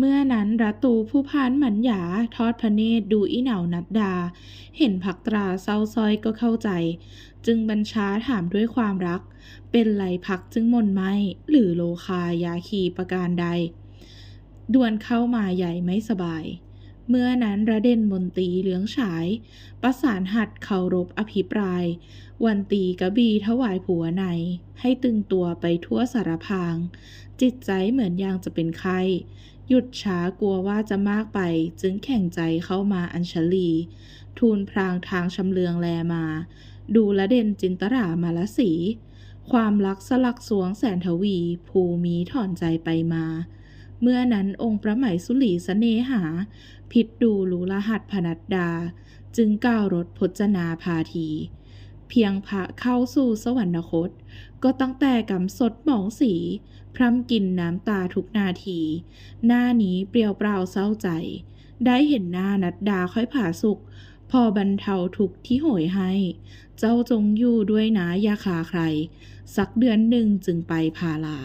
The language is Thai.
เมื่อนั้นรัตูผู้พานหมันหยาทอดพระเนตรดูอีเหนานัดดา เห็นผักตราเศร้าซอยก็เข้าใจ จึงบัญชาถามด้วยความรัก เป็นไรพักจึงมนไหมหรือโลคายาคีประการใดด่วนเข้ามาใหญ่ไม่สบาย เมื่อนั้นระเด็นมนตีเหลืองฉาย ประสานหัดเคารพอภิปราย วันตีกระบีถวายผัวใน ให้ตึงตัวไปทั่วสารพาง จิตใจเหมือนยางจะเป็นไข้ หยุดช้ากลัวว่าจะมากไปจึงแข่งใจเข้ามาอัญชลี ทูลพรางทางชำเลืองแลมา ดูละเด่นจินตรามาละสี ความรักสลักสวงแสนทวี ภูมีถอนใจไปมา เมื่อนั้นองค์พระไหมสุลีสเสนหา พิดดูรู้รหัสพนัดดา จึงก้าวรถพจนาพาที เพียงพระเข้าสู่สวรรคต ก็ตั้งแต่กำสดหมองสี พร่ำกินน้ำตาทุกนาที หน้านี้เปรียวเปล่าเศร้าใจ ได้เห็นหน้านัดดาค่อยผาสุกพอบรรเทาทุกที่โหยให้ เจ้าจงอยู่ด้วยนะอย่าขาใคร สักเดือนหนึ่งจึงไปพาลา